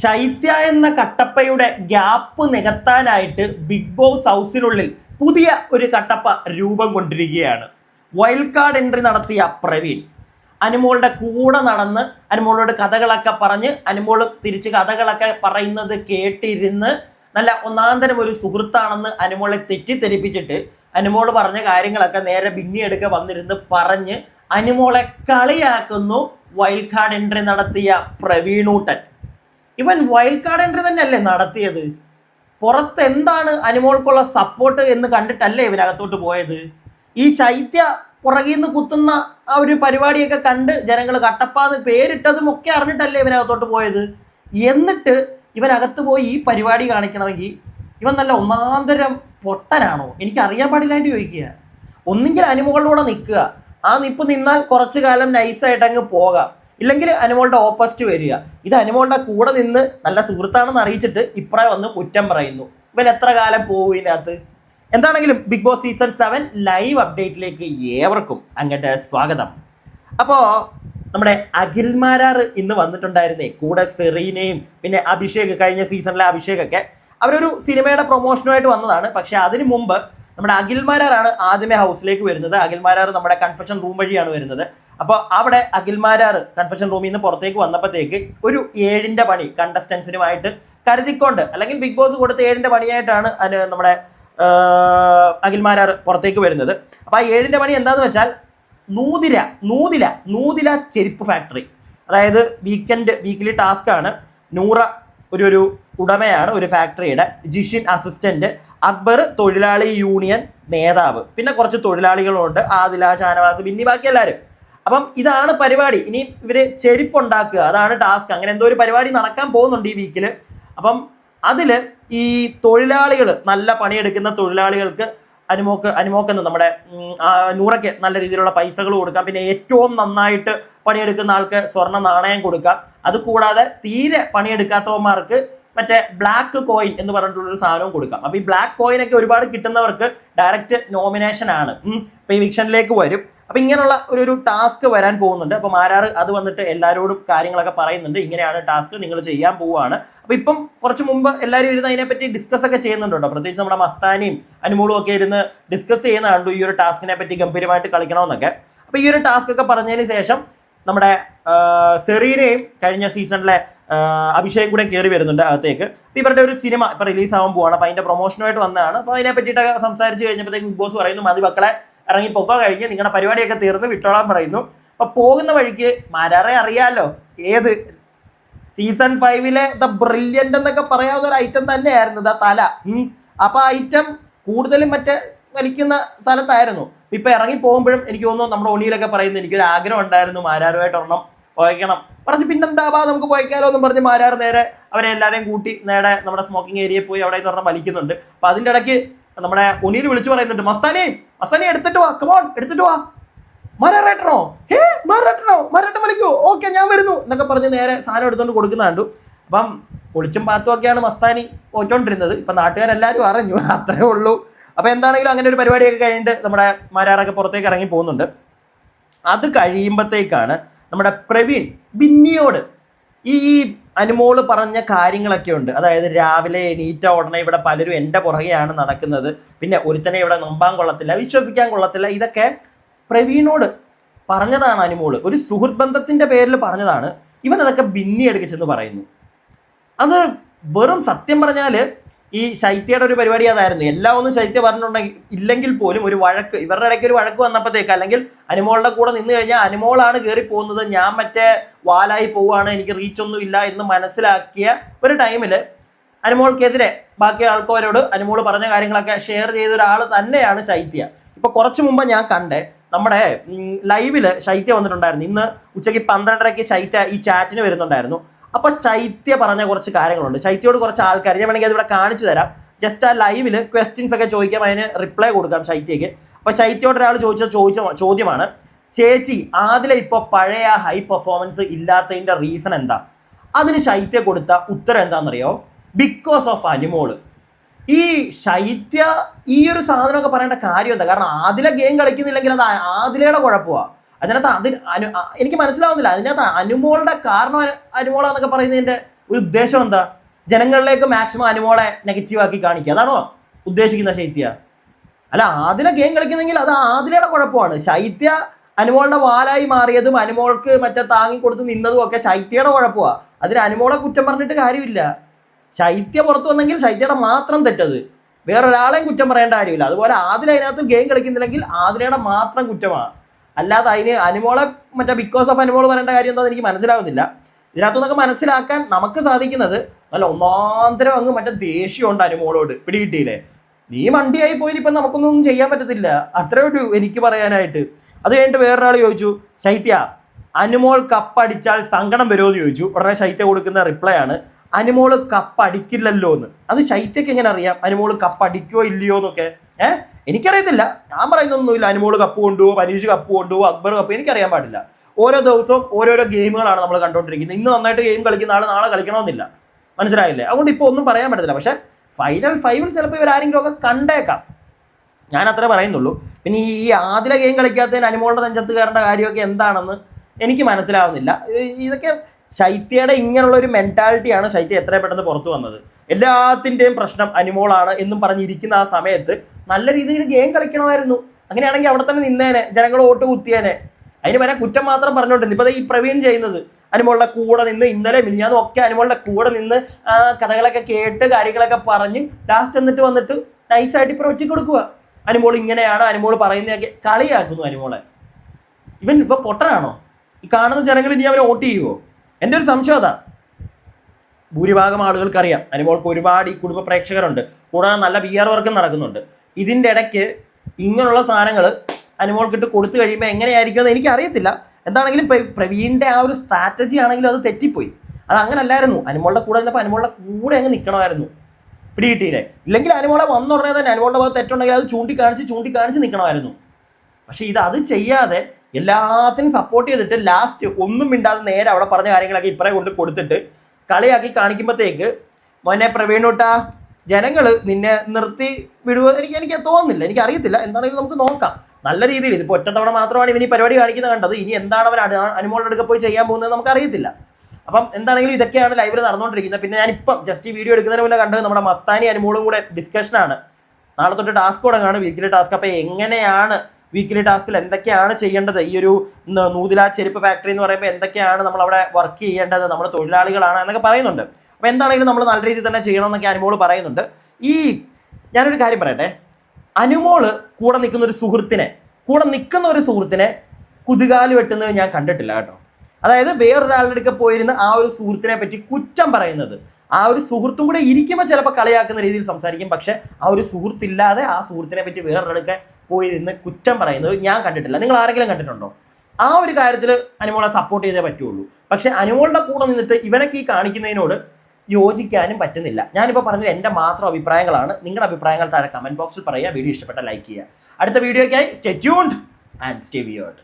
ശൈത്യ എന്ന കട്ടപ്പയുടെ ഗ്യാപ്പ് നികത്താനായിട്ട് ബിഗ് ബോസ് ഹൗസിനുള്ളിൽ പുതിയ ഒരു കട്ടപ്പ രൂപം കൊണ്ടിരിക്കുകയാണ്. വൈൽഡ് കാർഡ് എൻട്രി നടത്തിയ പ്രവീൺ. അനുമോളുടെ കൂടെ നടന്ന് അനുമോളോട് കഥകളൊക്കെ പറഞ്ഞ് അനുമോൾ തിരിച്ച് കഥകളൊക്കെ പറയുന്നത് കേട്ടിരുന്ന് നല്ല ഒന്നാന്തരം ഒരു സുഹൃത്താണെന്ന് അനുമോളെ തെറ്റിദ്ധരിപ്പിച്ചിട്ട് അനുമോൾ പറഞ്ഞ കാര്യങ്ങളൊക്കെ നേരെ ബിന്നിയെടുക്ക വന്നിരുന്ന് പറഞ്ഞ് അനുമോളെ കളിയാക്കുന്നു. വൈൽഡ് കാർഡ് എൻട്രി നടത്തിയ പ്രവീണൂട്ടൻ. ഇവൻ വൈൽഡ് കാർഡ് എൻട്രി തന്നെയല്ലേ നടത്തിയത്? പുറത്ത് എന്താണ് അനുമോൾക്കുള്ള സപ്പോർട്ട് എന്ന് കണ്ടിട്ടല്ലേ ഇവനകത്തോട്ട് പോയത്? ഈ ശൈത്യ പുറകിൽ നിന്ന് കുത്തുന്ന ആ ഒരു പരിപാടിയൊക്കെ കണ്ട് ജനങ്ങൾ കട്ടപ്പാന്ന് പേരിട്ടതും ഒക്കെ അറിഞ്ഞിട്ടല്ലേ ഇവനകത്തോട്ട് പോയത്? എന്നിട്ട് ഇവനകത്ത് പോയി ഈ പരിപാടി കാണിക്കണമെങ്കിൽ ഇവൻ നല്ല ഒന്നാന്തരം പൊട്ടനാണോ? എനിക്ക് അറിയാൻ പാടില്ലാണ്ട് ചോദിക്കുക. ഒന്നെങ്കിൽ അനുമോളിലൂടെ നിൽക്കുക. ആ നിപ്പ് നിന്നാൽ കുറച്ചു കാലം നൈസായിട്ട് അങ്ങ് പോകാം. ഇല്ലെങ്കിൽ അനുമോളുടെ ഓപ്പോസിറ്റ് വരിക. ഇത് അനുമോളുടെ കൂടെ നിന്ന് നല്ല സുഹൃത്താണെന്ന് അറിയിച്ചിട്ട് ഇപ്പറേ വന്ന് കുറ്റം പറയുന്നു. ഇവൻ എത്ര കാലം പോകും ഇതിനകത്ത്? എന്താണെങ്കിലും Bigg Boss season seven live അപ്ഡേറ്റിലേക്ക് ഏവർക്കും അങ്ങോട്ട് സ്വാഗതം. അപ്പോ നമ്മുടെ അഖിൽമാരാർ ഇന്ന് വന്നിട്ടുണ്ടായിരുന്നേ. കൂടെ സെറീനയും പിന്നെ അഭിഷേക് കഴിഞ്ഞ സീസണിലെ അഭിഷേകൊക്കെ. അവരൊരു സിനിമയുടെ പ്രൊമോഷനുമായിട്ട് വന്നതാണ്. പക്ഷെ അതിനു മുമ്പ് നമ്മുടെ അഖിൽമാരാറാണ് ആദ്യമേ ഹൗസിലേക്ക് വരുന്നത്. അഖിൽമാരാർ നമ്മുടെ കൺഫെഷൻ റൂം വഴിയാണ് വരുന്നത്. അപ്പോൾ അവിടെ അഖിൽമാരാർ കൺഫെഷൻ റൂമിൽ നിന്ന് പുറത്തേക്ക് വന്നപ്പോഴത്തേക്ക് ഒരു ഏഴിന്റെ പണി കണ്ടസ്റ്റൻസിനുമായിട്ട് കരുതിക്കൊണ്ട് അല്ലെങ്കിൽ ബിഗ് ബോസ് കൊടുത്ത ഏഴിന്റെ പണിയായിട്ടാണ് അതിന് നമ്മുടെ അഖിൽമാരാർ പുറത്തേക്ക് വരുന്നത്. അപ്പോൾ ആ ഏഴിന്റെ പണി എന്താണെന്ന് വെച്ചാൽ നൂതില നൂതില നൂതില ചെരുപ്പ് ഫാക്ടറി അതായത് വീക്കെൻഡ് വീക്കിലി ടാസ്ക് ആണ്. നൂറ ഒരു ഒരു ഉടമയാണ് ഒരു ഫാക്ടറിയുടെ ജിഷിൻ അസിസ്റ്റന്റ് അക്ബർ തൊഴിലാളി യൂണിയൻ നേതാവ്. പിന്നെ കുറച്ച് തൊഴിലാളികളുണ്ട് ആദില ഷാനവാസ് പിന്നെ ബാക്കി എല്ലാവരും. അപ്പം ഇതാണ് പരിപാടി. ഇനി ഇവർ ചെരുപ്പുണ്ടാക്കുക. അതാണ് ടാസ്ക്. അങ്ങനെ എന്തോ ഒരു പരിപാടി നടക്കാൻ പോകുന്നുണ്ട് ഈ വീക്കിൽ അപ്പം അതിൽ ഈ തൊഴിലാളികൾ നല്ല പണിയെടുക്കുന്ന തൊഴിലാളികൾക്ക് അനുമോക്ക് അനുമോക്കെന്ന് നമ്മുടെ നൂറയ്ക്ക് നല്ല രീതിയിലുള്ള പൈസകൾ കൊടുക്കാം. പിന്നെ ഏറ്റവും നന്നായിട്ട് പണിയെടുക്കുന്ന ആൾക്ക് സ്വർണ നാണയം കൊടുക്കാം. അതുകൂടാതെ തീരെ പണിയെടുക്കാത്തവന്മാർക്ക് മറ്റേ ബ്ലാക്ക് കോയിൻ എന്ന് പറഞ്ഞിട്ടുള്ള ഒരു സാധനവും കൊടുക്കാം. അപ്പൊ ഈ ബ്ലാക്ക് കോയിൻ ഒക്കെ ഒരുപാട് കിട്ടുന്നവർക്ക് ഡയറക്റ്റ് നോമിനേഷൻ ആണ്. അപ്പോൾ അപ്പൊ ഈ വിക്ഷനിലേക്ക് വരും. അപ്പൊ ഇങ്ങനെയുള്ള ഒരു ഒരു ടാസ്ക് വരാൻ പോകുന്നുണ്ട്. അപ്പൊ മാരാർ അത് വന്നിട്ട് എല്ലാവരോടും കാര്യങ്ങളൊക്കെ പറയുന്നുണ്ട്. ഇങ്ങനെയാണ് ടാസ്ക് നിങ്ങൾ ചെയ്യാൻ പോവാണ് അപ്പൊ ഇപ്പം കുറച്ച് മുമ്പ് എല്ലാവരും ഇരുന്ന് അതിനെപ്പറ്റി ഡിസ്കസ് ഒക്കെ ചെയ്യുന്നുണ്ട് പ്രത്യേകിച്ച് നമ്മുടെ മസ്താനിയും അനുമോളും ഒക്കെ ഇരുന്ന് ഡിസ്കസ് ചെയ്യുന്ന ഈ ഒരു ടാസ്കിനെ പറ്റി ഗംഭീരമായിട്ട് കളിക്കണമെന്നൊക്കെ. അപ്പൊ ഈ ഒരു ടാസ്ക് ഒക്കെ പറഞ്ഞതിന് ശേഷം നമ്മുടെ സെറീനയും കഴിഞ്ഞ സീസണിലെ അഭിഷേകം കൂടെ കയറി വരുന്നുണ്ട് അകത്തേക്ക്. അപ്പൊ ഇവരുടെ ഒരു സിനിമ ഇപ്പൊ റിലീസ് ആവാൻ പോവാണ്. അപ്പൊ അതിന്റെ പ്രൊമോഷനുമായിട്ട് വന്നതാണ്. അപ്പൊ അതിനെ പറ്റിയിട്ടൊക്കെ സംസാരിച്ച് കഴിഞ്ഞപ്പോഴത്തേക്ക് ബിഗ് ബോസ് പറയുന്നു മതി മക്കളെ ഇറങ്ങി പൊക്കോ കഴിഞ്ഞ് നിങ്ങളുടെ പരിപാടിയൊക്കെ തീർന്ന് വിട്ടോളാൻ പറയുന്നു. അപ്പൊ പോകുന്ന വഴിക്ക് മരറെ അറിയാലോ ഏത്? സീസൺ ഫൈവിലെ ദ ബ്രില്യന്റ് എന്നൊക്കെ പറയാവുന്ന ഒരു ഐറ്റം തന്നെയായിരുന്നു ദ തല. ഉം. ആ ഐറ്റം കൂടുതലും മറ്റേ വലിക്കുന്ന സ്ഥലത്തായിരുന്നു. ഇപ്പൊ ഇറങ്ങി പോകുമ്പോഴും എനിക്ക് തോന്നുന്നു നമ്മുടെ ഒണിയിലൊക്കെ പറയുന്നത് എനിക്കൊരു ആഗ്രഹം ഉണ്ടായിരുന്നു മാരാരുമായിട്ട് ഒരെണ്ണം പോയിക്കണം. പറഞ്ഞു പിന്നെന്താ നമുക്ക് പോയിക്കാലോ എന്നും പറഞ്ഞ് മാരാർ നേരെ അവരെ എല്ലാവരെയും കൂട്ടി നേരെ നമ്മുടെ സ്മോക്കിംഗ് ഏരിയയിൽ പോയി അവിടെ നിന്ന് വലിക്കുന്നുണ്ട്. അപ്പൊ അതിന്റെ ഇടയ്ക്ക് നമ്മുടെ ഒനിയിൽ വിളിച്ചു പറയുന്നുണ്ട് മസ്താനി മസ്താനെ എടുത്തിട്ട് വാ കമോൺ എടുത്തിട്ട് വാ. മരറേട്ടനോ? ഹേ മരാട്ടണോ മരാട്ടം വലിക്കോ ഓക്കെ ഞാൻ വരുന്നു എന്നൊക്കെ പറഞ്ഞ് നേരെ സാധനം എടുത്തുകൊണ്ട് കൊടുക്കുന്ന കണ്ടു. അപ്പം ഒളിച്ചും പാത്തും ഒക്കെയാണ് മസ്താനി പോയിക്കൊണ്ടിരുന്നത്. ഇപ്പം നാട്ടുകാരെല്ലാവരും അറിഞ്ഞു അത്രേ ഉള്ളൂ. അപ്പം എന്താണെങ്കിലും അങ്ങനെ ഒരു പരിപാടിയൊക്കെ കഴിഞ്ഞിട്ട് നമ്മുടെ മരാറൊക്കെ പുറത്തേക്ക് ഇറങ്ങി പോകുന്നുണ്ട്. അത് കഴിയുമ്പോഴത്തേക്കാണ് നമ്മുടെ പ്രവീൺ ബിന്നിയോട് ഈ അനുമോൾ പറഞ്ഞ കാര്യങ്ങളൊക്കെ ഉണ്ട്. അതായത് രാവിലെ എണീറ്റ ഉടനെ ഇവിടെ പലരും എന്റെ പുറകെയാണ് നടക്കുന്നത്. പിന്നെ ഒരുത്തനെ ഇവിടെ നമ്പാൻ കൊള്ളത്തില്ല വിശ്വസിക്കാൻ കൊള്ളത്തില്ല. ഇതൊക്കെ പ്രവീണോട് പറഞ്ഞതാണ് അനുമോൾ. ഒരു സുഹൃത്ത് ബന്ധത്തിന്റെ പേരിൽ പറഞ്ഞതാണ്. ഇവൻ അതൊക്കെ ബിന്നി എടുക്കിച്ചെന്ന് പറയുന്നു. അത് വെറും സത്യം പറഞ്ഞാൽ ഈ ശൈത്യയുടെ ഒരു പരിപാടി അതായിരുന്നു. എല്ലാം ഒന്നും ശൈത്യ പറഞ്ഞിട്ടുണ്ടെങ്കിൽ ഇല്ലെങ്കിൽ പോലും ഒരു വഴക്ക് ഇവരുടെ ഇടയ്ക്ക് ഒരു വഴക്ക് വന്നപ്പോഴത്തേക്ക് അല്ലെങ്കിൽ അനുമോളുടെ കൂടെ നിന്ന് കഴിഞ്ഞാൽ അനുമോളാണ് കയറി പോകുന്നത് ഞാൻ മറ്റേ വാലായി പോവുകയാണ് എനിക്ക് റീച്ച് ഒന്നും ഇല്ല എന്ന് മനസ്സിലാക്കിയ ഒരു ടൈമിൽ അനുമോൾക്കെതിരെ ബാക്കി ആൾക്കാരോട് അനുമോൾ പറഞ്ഞ കാര്യങ്ങളൊക്കെ ഷെയർ ചെയ്ത ഒരാൾ തന്നെയാണ് ശൈത്യ. ഇപ്പൊ കുറച്ച് മുമ്പ് ഞാൻ കണ്ടേ നമ്മുടെ ലൈവിൽ ശൈത്യ വന്നിട്ടുണ്ടായിരുന്നു. ഇന്ന് ഉച്ചയ്ക്ക് പന്ത്രണ്ടരയ്ക്ക് ശൈത്യ ഈ ചാറ്റിന് വരുന്നുണ്ടായിരുന്നു. അപ്പൊ ശൈത്യ പറഞ്ഞ കുറച്ച് കാര്യങ്ങളുണ്ട്. ശൈത്യയോട് കുറച്ച് ആൾക്കാർ ഞാൻ വേണമെങ്കിൽ അതിവിടെ കാണിച്ചു തരാം. ജസ്റ്റ് ആ ലൈവിൽ ക്വസ്റ്റ്യൻസ് ഒക്കെ ചോദിക്കാം അതിന് റിപ്ലൈ കൊടുക്കാം ശൈത്യക്ക്. അപ്പൊ ശൈത്യയോട് ഒരാൾ ചോദിച്ച ചോദിച്ച ചോദ്യമാണ് ചേച്ചി ആദില ഇപ്പൊ പഴയ ഹൈ പെർഫോമൻസ് ഇല്ലാത്തതിന്റെ റീസൺ എന്താ? അതിന് ശൈത്യ കൊടുത്ത ഉത്തരം എന്താണെന്നറിയോ? ബിക്കോസ് ഓഫ് അനിമോൾ ഈ ശൈത്യ ഈ ഒരു സാധനമൊക്കെ പറയേണ്ട കാര്യം എന്താ? കാരണം ആദില ഗെയിം കളിക്കുന്നില്ലെങ്കിൽ അത് ആദിലയുടെ കുഴപ്പമാണ് അതിനകത്ത് അതിന് അനു എനിക്ക് മനസ്സിലാവുന്നില്ല. അതിനകത്ത് അനുമോളുടെ കാരണം അനു- അനുമോളാന്നൊക്കെ പറയുന്നതിന്റെ ഒരു ഉദ്ദേശം എന്താ? ജനങ്ങളിലേക്ക് മാക്സിമം അനുമോളെ നെഗറ്റീവാക്കി കാണിക്കുക. അതാണോ ഉദ്ദേശിക്കുന്ന ശൈത്യ? അല്ല ആദില ഗെയിം കളിക്കുന്നെങ്കിൽ അത് ആദിലയുടെ കുഴപ്പമാണ്. ശൈത്യ അനുമോളുടെ വാലായി മാറിയതും അനുമോൾക്ക് മറ്റേ താങ്ങി കൊടുത്ത് നിന്നതും ഒക്കെ ശൈത്യയുടെ കുഴപ്പമാണ് അതിന് അനുമോളെ കുറ്റം പറഞ്ഞിട്ട് കാര്യമില്ല. ശൈത്യ പുറത്തു വന്നെങ്കിൽ ശൈത്യയുടെ മാത്രം തെറ്റത്. വേറൊരാളെയും കുറ്റം പറയേണ്ട കാര്യമില്ല. അതുപോലെ ആദില അതിനകത്ത് ഗെയിം കളിക്കുന്നില്ലെങ്കിൽ ആദിലയുടെ മാത്രം കുറ്റമാണ്. അല്ലാതെ അതിന് അനുമോളെ മറ്റേ ബിക്കോസ് ഓഫ് അനുമോൾ പറയേണ്ട കാര്യം എന്താണെന്ന് എനിക്ക് മനസ്സിലാവുന്നില്ല. ഇതിനകത്തു നിന്നൊക്കെ മനസ്സിലാക്കാൻ നമുക്ക് സാധിക്കുന്നത് അല്ല ഒന്നാന്തരം അങ്ങ് മറ്റേ ദേഷ്യമുണ്ട് അനുമോളോട്. പിടികിട്ടിയില്ലേ? നീ മണ്ടിയായി പോയി ഇപ്പം നമുക്കൊന്നും ചെയ്യാൻ പറ്റത്തില്ല. അത്രേ ഉള്ളൂ എനിക്ക് പറയാനായിട്ട്. അത് കഴിഞ്ഞിട്ട് വേറൊരാൾ ചോദിച്ചു ശൈത്യ അനുമോൾ കപ്പടിച്ചാൽ സങ്കടം വരുമോ എന്ന് ചോദിച്ചു. ഉടനെ ശൈത്യ കൊടുക്കുന്ന റിപ്ലൈ ആണ് അനുമോൾ കപ്പടിക്കില്ലല്ലോ എന്ന് അത് ശൈത്യക്ക് എങ്ങനെ അറിയാം? അനുമോൾ കപ്പടിക്കോ ഇല്ലയോ എന്നൊക്കെ ഏഹ് എനിക്കറിയത്തില്ല. ഞാൻ പറയുന്നൊന്നുമില്ല. അനുമോൾ കപ്പ് കൊണ്ടുപോകും പരീക്ഷ കപ്പ് കൊണ്ടുപോകും അക്ബർ കപ്പ് എനിക്കറിയാൻ പാടില്ല. ഓരോ ദിവസവും ഓരോരോ ഗെയിമുകളാണ് നമ്മൾ കണ്ടുകൊണ്ടിരിക്കുന്നത് ഇന്ന് നന്നായിട്ട് ഗെയിം കളിക്കുന്ന ആൾ നാളെ കളിക്കണമെന്നില്ല. മനസ്സിലായില്ലേ? അതുകൊണ്ട് ഇപ്പോൾ ഒന്നും പറയാൻ പറ്റത്തില്ല. പക്ഷേ ഫൈനൽ ഫൈവിൽ ചിലപ്പോൾ ഇവർ ആരെങ്കിലും ഒക്കെ കണ്ടേക്കാം. ഞാൻ അത്രേ പറയുന്നുള്ളൂ. പിന്നെ ഈ ആദ്യ ഗെയിം കളിക്കാത്തതിന് അനുമോളുടെ നെഞ്ചത്ത് കയറേണ്ട കാര്യമൊക്കെ എന്താണെന്ന് എനിക്ക് മനസ്സിലാവുന്നില്ല. ഇതൊക്കെ ശൈത്യയുടെ ഇങ്ങനെയുള്ള ഒരു മെന്റാലിറ്റിയാണ് ശൈത്യ എത്രയും പെട്ടെന്ന് പുറത്തു വന്നത്. എല്ലാത്തിന്റെയും പ്രശ്നം അനുമോളാണ് എന്നും പറഞ്ഞിരിക്കുന്ന ആ സമയത്ത് നല്ല രീതിയിൽ ഗെയിം കളിക്കണമായിരുന്നു. അങ്ങനെയാണെങ്കിൽ അവിടെ തന്നെ നിന്നേനെ ജനങ്ങൾ വോട്ട് കുത്തിയേനെ. അതിന് വരെ കുറ്റം മാത്രം പറഞ്ഞുകൊണ്ടിരുന്നു ഇപ്പൊ ഈ പ്രവീൺ ചെയ്യുന്നത്. അനുമോളുടെ കൂടെ നിന്ന് ഇന്നലെ മിനിഞ്ഞാന്നും ഒക്കെ അനുമോളുടെ കൂടെ നിന്ന് ആ കഥകളൊക്കെ കേട്ട് കാര്യങ്ങളൊക്കെ പറഞ്ഞ് ലാസ്റ്റ് എന്നിട്ട് വന്നിട്ട് നൈസായിട്ട് ഇപ്പോൾ ഒറ്റ കൊടുക്കുക അനുമോൾ ഇങ്ങനെയാണ് അനുമോൾ പറയുന്നതൊക്കെ കളിയാക്കുന്നു അനുമോളെ. ഇവൻ ഇപ്പൊ പൊട്ടനാണോ? ഈ കാണുന്ന ജനങ്ങൾ ഇനി അവനെ വോട്ട് ചെയ്യുമോ എന്റെ ഒരു സംശയം അതാ. ഭൂരിഭാഗം ആളുകൾക്കറിയാം അനുമോൾക്ക് ഒരുപാട് ഈ കുടുംബ പ്രേക്ഷകരുണ്ട്. കൂടാതെ നല്ല ബി ആർ വർക്കും നടക്കുന്നുണ്ട്. ഇതിന്റെ ഇടയ്ക്ക് ഇങ്ങനെയുള്ള സാധനങ്ങൾ അനുമോൾക്കിട്ട് കൊടുത്തു കഴിയുമ്പോൾ എങ്ങനെയായിരിക്കും എന്ന് എനിക്കറിയത്തില്ല. എന്താണെങ്കിലും പ്ര- പ്രവീണിന്റെ ആ ഒരു സ്ട്രാറ്റജി ആണെങ്കിലും അത് തെറ്റിപ്പോയി. അത് അങ്ങനല്ലായിരുന്നു. അനുമോളുടെ കൂടെ നിന്നപ്പോൾ അനുമോളുടെ കൂടെ അങ്ങ് നിൽക്കണമായിരുന്നു പിടികിട്ടിയില്ലേ? ഇല്ലെങ്കിൽ അനുമോളെ വന്നുടനെ തന്നെ അനുമോളുടെ ഭാഗത്ത് തെറ്റുണ്ടെങ്കിൽ അത് ചൂണ്ടിക്കാണിച്ച് ചൂണ്ടിക്കാണിച്ച് നിൽക്കണമായിരുന്നു പക്ഷേ ഇത് അത് ചെയ്യാതെ എല്ലാത്തിനും സപ്പോർട്ട് ചെയ്തിട്ട് ലാസ്റ്റ് ഒന്നും മിണ്ടാതെ നേരെ അവിടെ പറഞ്ഞ കാര്യങ്ങളൊക്കെ ഇപ്പറേ കൊണ്ട് കൊടുത്തിട്ട് കളിയാക്കി കാണിക്കുമ്പോഴത്തേക്ക് മോനെ പ്രവീണൂട്ടാ ജനങ്ങൾ നിന്നെ നിർത്തി വിടുക എനിക്ക് എനിക്ക് തോന്നുന്നില്ല. എനിക്ക് അറിയത്തില്ല. എന്താണെങ്കിലും നമുക്ക് നോക്കാം. നല്ല രീതിയിൽ ഇതിപ്പോൾ ഒറ്റത്തവണ മാത്രമാണ് ഇവൻ പരിപാടി കാണിക്കുന്നത് കണ്ടത്. ഇനി എന്താണ് അവർ അനുമോളുടെ പോയി ചെയ്യാൻ പോകുന്നത് നമുക്ക് അറിയത്തില്ല. അപ്പം എന്താണെങ്കിലും ഇതൊക്കെയാണ് ലൈവിൽ നടന്നുകൊണ്ടിരിക്കുന്നത്. പിന്നെ ഞാനിപ്പം ജസ്റ്റ് ഈ വീഡിയോ എടുക്കുന്നതിന് മുന്നേ കണ്ടത് നമ്മുടെ മസ്താനി അനുമോളും കൂടെ ഡിസ്കഷനാണ് നാളെ തൊട്ട് ടാസ്ക് തുടങ്ങാണ് വീക്കിലി ടാസ്ക് അപ്പോൾ എങ്ങനെയാണ് വീക്കിലി ടാസ്കിൽ എന്തൊക്കെയാണ് ചെയ്യേണ്ടത്? ഈ ഒരു നൂതില ചെരുപ്പ് ഫാക്ടറി എന്ന് പറയുമ്പോൾ എന്തൊക്കെയാണ് നമ്മൾ അവിടെ വർക്ക് ചെയ്യേണ്ടത്? നമ്മുടെ തൊഴിലാളികളാണ് എന്നൊക്കെ പറയുന്നുണ്ട്. അപ്പോൾ എന്താണെങ്കിലും നമ്മൾ നല്ല രീതിയിൽ തന്നെ ചെയ്യണമെന്നൊക്കെ അനുമോൾ പറയുന്നുണ്ട്. ഈ ഞാനൊരു കാര്യം പറയട്ടെ. അനുമോൾ കൂടെ നിൽക്കുന്ന ഒരു സുഹൃത്തിനെ കൂടെ നിൽക്കുന്ന ഒരു സുഹൃത്തിനെ കുതികാൽ വെട്ടുന്നത് ഞാൻ കണ്ടിട്ടില്ല കേട്ടോ. അതായത് വേറൊരാളുടെ അടുക്ക പോയിരുന്ന ആ ഒരു സുഹൃത്തിനെ പറ്റി കുറ്റം പറയുന്നത്. ആ ഒരു സുഹൃത്തും കൂടെ ഇരിക്കുമ്പോൾ ചിലപ്പോൾ കളിയാക്കുന്ന രീതിയിൽ സംസാരിക്കും. പക്ഷേ ആ ഒരു സുഹൃത്തില്ലാതെ ആ സുഹൃത്തിനെ പറ്റി വേറൊരാൾക്ക് പോയിരുന്ന് കുറ്റം പറയുന്നത് ഞാൻ കണ്ടിട്ടില്ല. നിങ്ങൾ ആരെങ്കിലും കണ്ടിട്ടുണ്ടോ? ആ ഒരു കാര്യത്തിൽ അനുമോളെ സപ്പോർട്ട് ചെയ്തേ പറ്റുള്ളൂ. പക്ഷെ അനുമോളുടെ കൂടെ നിന്നിട്ട് ഇവനൊക്കെ ഈ കാണിക്കുന്നതിനോട് യോജിക്കാനും പറ്റുന്നില്ല. ഞാനിപ്പോൾ പറഞ്ഞത് എന്റെ മാത്രം അഭിപ്രായങ്ങളാണ്. നിങ്ങളുടെ അഭിപ്രായങ്ങൾ താഴെ കമന്റ് ബോക്സിൽ പറയുക. വീഡിയോ ഇഷ്ടപ്പെട്ട ലൈക്ക് ചെയ്യുക. അടുത്ത വീഡിയോയ്ക്കായി സ്റ്റേ ആൻഡ് സ്റ്റേ വിയേർഡ്